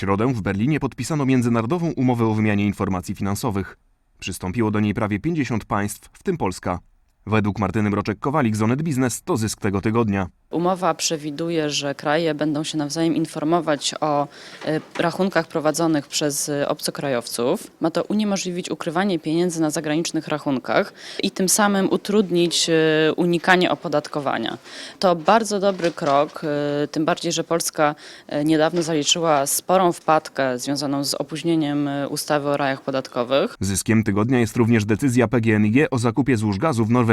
środę w Berlinie podpisano międzynarodową umowę o wymianie informacji finansowych. Przystąpiło do niej prawie 50 państw, w tym Polska. Według Martyny Mroczek-Kowalik z Onet Business to zysk tego tygodnia. Umowa przewiduje, że kraje będą się nawzajem informować o e, rachunkach prowadzonych przez e, obcokrajowców. Ma to uniemożliwić ukrywanie pieniędzy na zagranicznych rachunkach i tym samym utrudnić e, unikanie opodatkowania. To bardzo dobry krok, tym bardziej, że Polska niedawno zaliczyła sporą wpadkę związaną z opóźnieniem ustawy o rajach podatkowych. Zyskiem tygodnia jest również decyzja PGNiG o zakupie złóż gazu w Norwegii.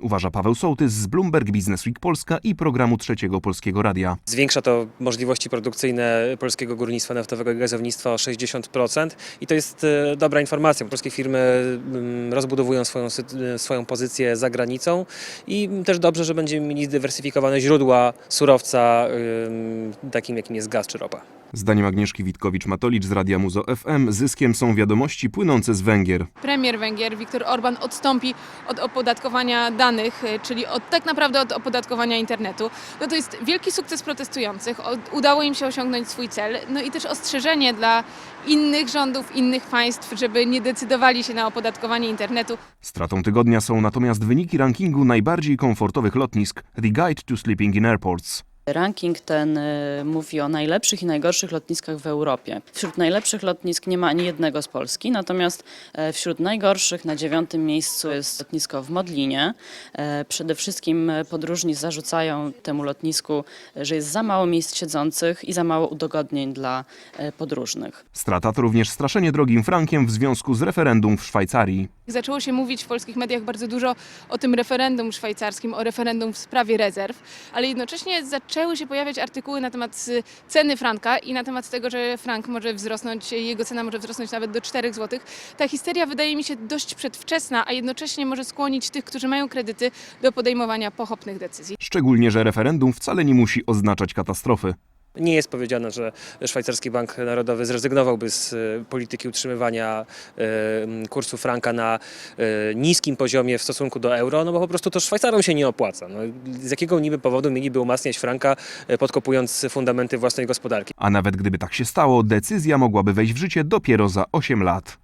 Uważa Paweł Sołtys z Bloomberg Business Week Polska i programu Trzeciego Polskiego Radia. Zwiększa to możliwości produkcyjne polskiego górnictwa naftowego i gazownictwa o 60% i to jest e, dobra informacja. Polskie firmy mm, rozbudowują swoją, sy- swoją pozycję za granicą i też dobrze, że będziemy mieli zdywersyfikowane źródła surowca, ym, takim jakim jest gaz czy ropa. Zdaniem Agnieszki Witkowicz-Matolicz z Radia Muzo FM zyskiem są wiadomości płynące z Węgier. Premier Węgier Viktor Orban odstąpi od opodatkowania danych, y, czyli od, tak naprawdę od opodatkowania internetu. No to jest wielki sukces protestujących. Udało im się osiągnąć swój cel. No i też ostrzeżenie dla innych rządów, innych państw, żeby nie decydowali się na opodatkowanie internetu. Stratą tygodnia są natomiast wyniki rankingu najbardziej komfortowych lotnisk The Guide to Sleeping in Airports. Ranking ten y, mówi o najlepszych i najgorszych lotniskach w Europie. Wśród najlepszych lotnisk nie ma ani jednego z Polski, natomiast e, wśród najgorszych na dziewiątym miejscu jest lotnisko w Modlinie. E, Przede wszystkim e, podróżni zarzucają temu lotnisku, że jest za mało miejsc siedzących i za mało udogodnień dla podróżnych. Strata to również straszenie drogim frankiem w związku z referendum w Szwajcarii. Zaczęło się mówić w polskich mediach bardzo dużo o tym referendum szwajcarskim, o referendum w sprawie rezerw, ale jednocześnie zaczęły się pojawiać artykuły na temat y, ceny franka i na temat tego, że frank może wzrosnąć, jego cena może wzrosnąć nawet do 4 zł. Ta histeria wydaje mi się dość przedwczesna, a jednocześnie może skłonić tych, którzy mają kredyty do podejmowania pochopnych decyzji. Szczególnie, że referendum wcale nie musi oznaczać katastrofy. Nie jest powiedziane, że szwajcarski bank narodowy zrezygnowałby z e, polityki utrzymywania e, kursu franka na e, niskim poziomie w stosunku do euro, no bo po prostu to Szwajcarom się nie opłaca. No, z jakiego niby powodu mieliby umacniać franka, podkopując fundamenty własnej gospodarki? A nawet gdyby tak się stało, decyzja mogłaby wejść w życie dopiero za 8 lat.